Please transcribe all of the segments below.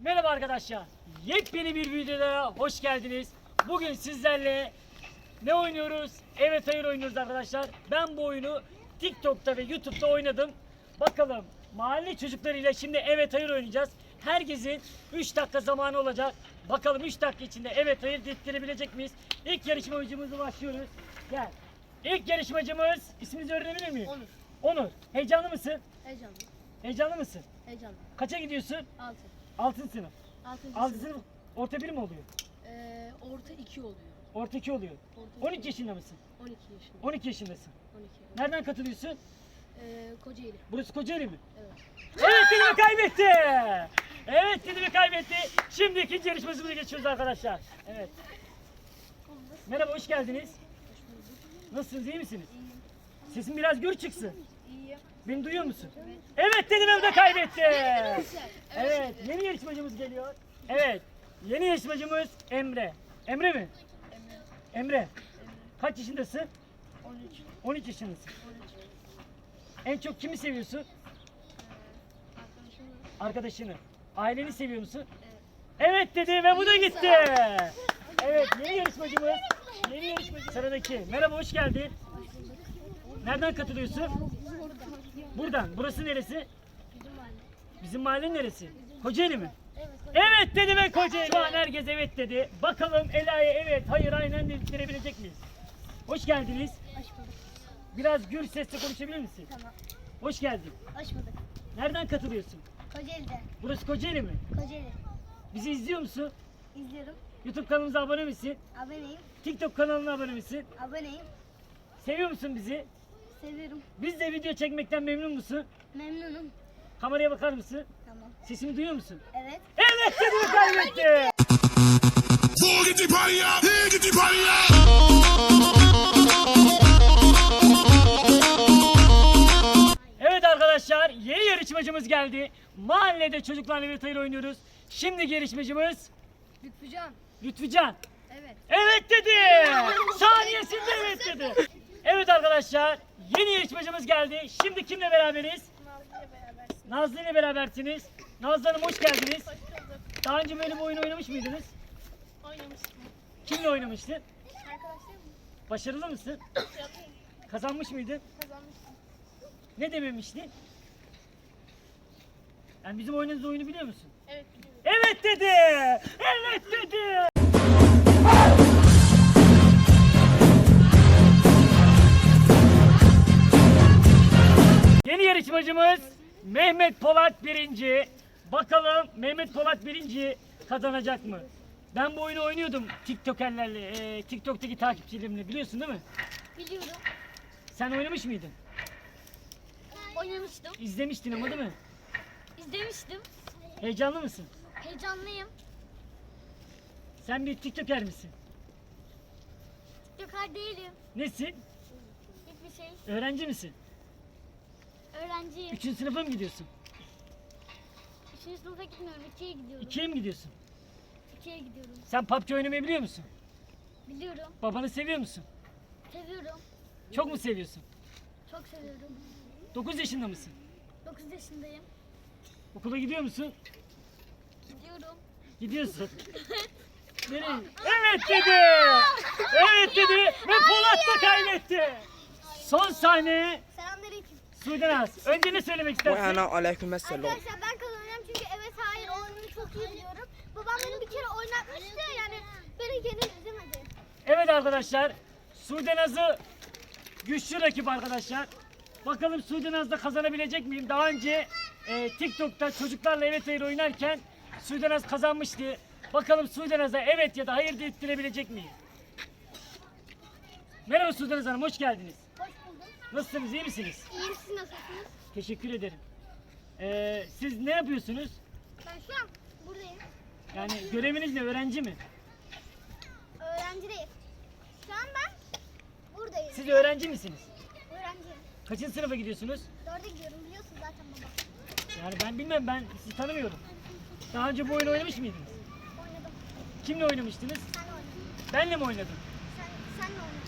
Merhaba arkadaşlar. Yepyeni bir videoda hoş geldiniz. Bugün sizlerle ne oynuyoruz? Evet hayır oynuyoruz arkadaşlar. Ben bu oyunu TikTok'ta ve YouTube'da oynadım. Bakalım mahalle çocuklarıyla şimdi evet hayır oynayacağız. Herkesin 3 dakika zamanı olacak. Bakalım 3 dakika içinde evet hayır dedirtebilecek miyiz? İlk yarışmacımızla başlıyoruz. Gel. İlk yarışmacımız isminizi öğrenebilir miyim? Onur. Onur. Heyecanlı mısın? Heyecanlı. Heyecanlı mısın? Heyecanlı. Kaça gidiyorsun? 6. 6. sınıf. 6. 6 sınıf orta bir mi oluyor? Ee, orta 2 oluyor. Orta 2 oluyor. Orta 12 yaşında mısın? 12 yaşında. 12 yaşındasın. 12. Nereden katılıyorsun? Ee, Kocaeli. Burası Kocaeli mi? Evet. Evet dilimi kaybetti. Evet dilimi kaybetti. Şimdi ikinci yarışmamıza geçiyoruz arkadaşlar. Evet. Merhaba hoş geldiniz. Nasılsınız iyi misiniz? Sesim biraz gür çıksın. İyiyim. Beni duyuyor musun? Evet dedim de kaybetti. Evet yeni yarışmacımız geliyor. Evet yeni yarışmacımız Emre. Emre mi? Emre. Emre. Kaç yaşındasın? 13. 13 yaşındasın. 13. En çok kimi seviyorsun? Arkadaşını. Aileni seviyor musun? Evet. Evet dedi ve bu da gitti. Evet yeni yarışmacımız. Yeni yarışmacı. Sıradaki. Merhaba hoş geldin. Nereden katılıyorsun? Buradan. Burası neresi? Bizim mahalle. Bizim mahallenin neresi? Kocaeli mi? Evet. Evet dedi ve Kocaeli. Şu an herkes evet dedi. Bakalım Ela'ya evet hayır aynen dedirtebilecek miyiz? Hoş geldiniz. Hoş bulduk. Biraz gür sesle konuşabilir misin? Tamam. Hoş geldin. Hoş bulduk. Nereden katılıyorsun? Kocaeli'de. Burası Kocaeli mi? Kocaeli. Bizi izliyor musun? İzliyorum. YouTube kanalımıza abone misin? Aboneyim. TikTok kanalına abone misin? Aboneyim. Seviyor musun bizi? Seviyorum. Biz de video çekmekten memnun musun? Memnunum. Kameraya bakar mısın? Tamam. Sesimi duyuyor musun? Evet. Evet dedi kaybetti. The party up. Evet arkadaşlar yeni yarışmacımız geldi. Mahallede çocuklarla bir hayır oynuyoruz. Şimdiki yarışmacımız Lütfücan. Lütfücan. Evet. Evet dedi. Saniyesinde evet dedi. Evet arkadaşlar yeni yarışmacımız geldi. Şimdi kimle beraberiz? Nazlı ile berabersiniz. Nazlı Hanım hoş geldiniz. Hoş bulduk. Daha önce böyle bir oyun oynamış mıydınız? Oynamıştım. Kimle oynamıştın? Arkadaşlarım Başarılı mısın? Kazanmış mıydın? kazanmıştım. Ne dememiştin? Yani bizim oynadığımız oyunu biliyor musun? Evet biliyorum. Evet dedi. Mehmet Polat birinci. Bakalım Mehmet Polat birinci kazanacak mı? Ben bu oyunu oynuyordum TikTokerlerle, e, TikTok'taki takipçilerimle biliyorsun değil mi? Biliyorum. Sen oynamış mıydın? Oynamıştım. İzlemiştin ama değil mi? İzlemiştim. Heyecanlı mısın? Heyecanlıyım. Sen bir TikToker misin? Hayır değilim. Nesin? Hiçbir şey. Öğrenci misin? Öğrenciyim. Üçüncü sınıfa mı gidiyorsun? Üçüncü sınıfa gitmiyorum. İkiye gidiyorum. İkiye mi gidiyorsun? İkiye gidiyorum. Sen PUBG oynamayı biliyor musun? Biliyorum. Babanı seviyor musun? Seviyorum. Çok mu seviyorsun? Çok seviyorum. 9 yaşında mısın? 9 yaşındayım. Okula gidiyor musun? Gidiyorum. Gidiyorsun. Nereye? Evet dedi. Evet dedi. Ve Polat da kaybetti. Son saniye Selamünaleyküm. Sudenaz. Önce ne söylemek istersin? Ve ana aleyküm selam. Arkadaşlar ben kazanacağım çünkü evet hayır oyununu çok iyi biliyorum. Babam beni bir kere oynatmıştı yani beni geri izlemedi. Evet arkadaşlar. Sudenaz'ı güçlü rakip arkadaşlar. Bakalım Sudenaz da kazanabilecek miyim? Daha önce e, TikTok'ta çocuklarla evet hayır oynarken Sudenaz kazanmıştı. Bakalım Sudenaz'a evet ya da hayır dedirtebilecek miyim? Merhaba Sudenaz Hanım, hoş geldiniz. Bulduk. Nasılsınız, iyi misiniz? İyiyim siz nasılsınız? Teşekkür ederim. E, siz ne yapıyorsunuz? Ben şu an buradayım. Yani göreviniz ne, öğrenci mi? Öğrenci değil. Şu an ben buradayım. Siz öğrenci misiniz? Öğrenciyim. Kaçıncı sınıfa gidiyorsunuz? Dörde gidiyorum biliyorsun zaten baba. Yani ben bilmem, ben sizi tanımıyorum. Daha önce bu oyunu oynamış mıydınız? Oynadım. Kimle oynamıştınız? Sen oynadın. Benle mi oynadın? Sen, senle oynadın.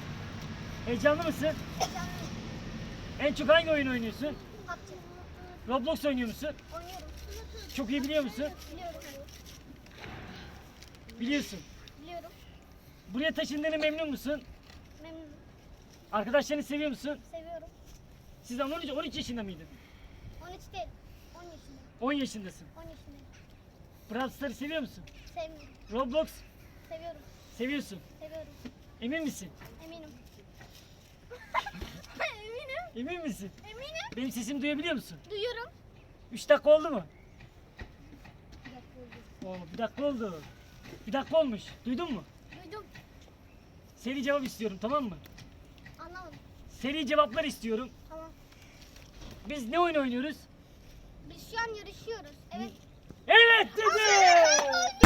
Heyecanlı mısın? Heyecanlıyım. En çok hangi oyun oynuyorsun? PUBG. Roblox oynuyor musun? Oynuyorum. Çok iyi biliyor musun? Biliyorum. Biliyorsun. Biliyorum. Buraya taşındığını memnun musun? Memnunum. Arkadaşlarını seviyor musun? Seviyorum. Siz ama 13, 13 yaşında mıydın? 13 değil. 10 yaşındayım. 10 yaşındasın. 10 yaşındayım. Brawl Stars'ı seviyor musun? Sevmiyorum. Roblox Seviyorum. seviyorsun. Seviyorum. Emin misin? Eminim. Emin misin? Eminim. Benim sesimi duyabiliyor musun? Duyuyorum. 3 dakika oldu mu? Bir dakika oldu. Oo, bir dakika oldu. Bir dakika olmuş. Duydun mu? Duydum. Seri cevap istiyorum tamam mı? Anlamadım. Seri cevaplar istiyorum. Tamam. Biz ne oyun oynuyoruz? Biz şu an yarışıyoruz. Evet. Evet dedi.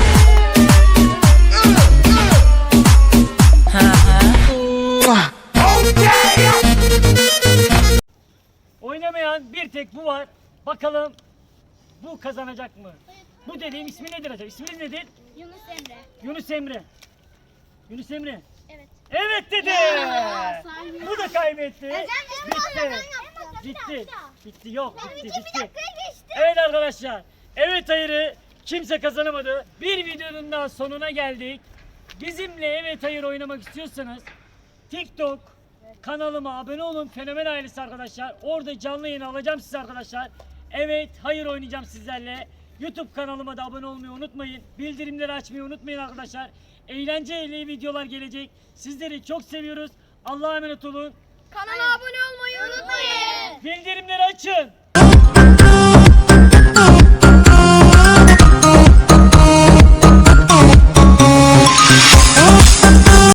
Tek bu var. Bakalım bu kazanacak mı? Bu dediğim ismi nedir acaba? İsminiz nedir? Yunus Emre. Yunus Emre. Yunus Emre. Evet. Evet dedi. Bu da kaybetti. Bitti. Bitti. Bitti. Yok bitti. Bitti. Evet arkadaşlar. Evet hayırı kimse kazanamadı. Bir videonun daha sonuna geldik. Bizimle evet hayır oynamak istiyorsanız TikTok kanalıma abone olun. Fenomen ailesi arkadaşlar. Orada canlı yayın alacağım size arkadaşlar. Evet hayır oynayacağım sizlerle. YouTube kanalıma da abone olmayı unutmayın. Bildirimleri açmayı unutmayın arkadaşlar. Eğlenceli videolar gelecek. Sizleri çok seviyoruz. Allah'a emanet olun. Kanala abone olmayı unutmayın. Bildirimleri açın.